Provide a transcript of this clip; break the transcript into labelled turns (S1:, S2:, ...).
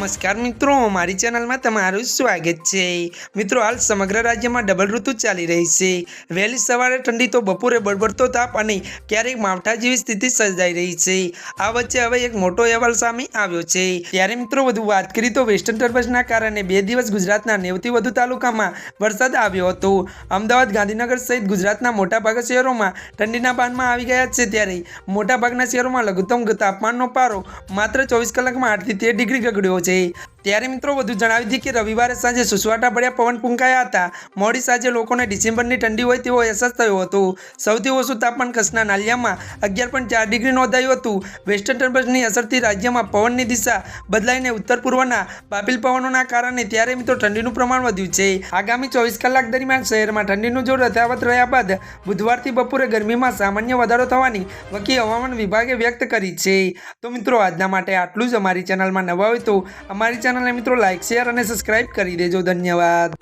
S1: નમસ્કાર મિત્રો, મારી ચેનલમાં તમારું સ્વાગત છે. મિત્રો, હાલ સમગ્ર રાજ્યમાં ડબલ ઋતુ ચાલી રહી છે. વહેલી સવારે ઠંડી તો બપોરે બળબડતો તાપ અને ક્યારેક માવઠા જેવી સ્થિતિ સર્જાઈ રહી છે. આ વચ્ચે હવે એક મોટો અહેવાલ સામે આવ્યો છે. ત્યારે મિત્રો, વધુ વાત કરી તો વેસ્ટર્ન ટર્બસના કારણે બે દિવસ ગુજરાતના નેવથી વધુ તાલુકામાં વરસાદ આવ્યો હતો. અમદાવાદ, ગાંધીનગર સહિત ગુજરાતના મોટાભાગના શહેરોમાં ઠંડીના બાનમાં આવી ગયા છે. ત્યારે મોટાભાગના શહેરોમાં લઘુત્તમ તાપમાનનો પારો માત્ર ચોવીસ કલાકમાં આઠથી તેર ડિગ્રી ગગડ્યો છે. যে ત્યારે મિત્રો વધુ જણાવી દીધી કે રવિવારે સાંજે સુસવાટા ભર્યા પવન ફૂંકાયા હતા. મોડી સાંજે લોકોને ડિસેમ્બરની ઠંડી હોય તેવો અહેસાસ થયો હતો. સૌથી ઓછું તાપમાન કચ્છના નાલિયામાં અગિયાર પોઈન્ટ ચાર ડિગ્રી નોંધાયું હતું. વેસ્ટર્ન ટર્બસની અસરથી રાજ્યમાં પવનની દિશા બદલાઈને ઉત્તર પૂર્વના બાપિલ પવનોના કારણે ત્યારે મિત્રો ઠંડીનું પ્રમાણ વધ્યું છે. આગામી ચોવીસ કલાક દરમિયાન શહેરમાં ઠંડીનું જોર યથાવત રહ્યા બાદ બુધવારથી બપોરે ગરમીમાં સામાન્ય વધારો થવાની વકી હવામાન વિભાગે વ્યક્ત કરી છે. તો મિત્રો આજના માટે આટલું જ. અમારી ચેનલમાં નવા હોય તો અમારી ચેનલને મિત્રો લાઇક શેર અને સબસ્ક્રાઇબ કરી દેજો. ધન્યવાદ.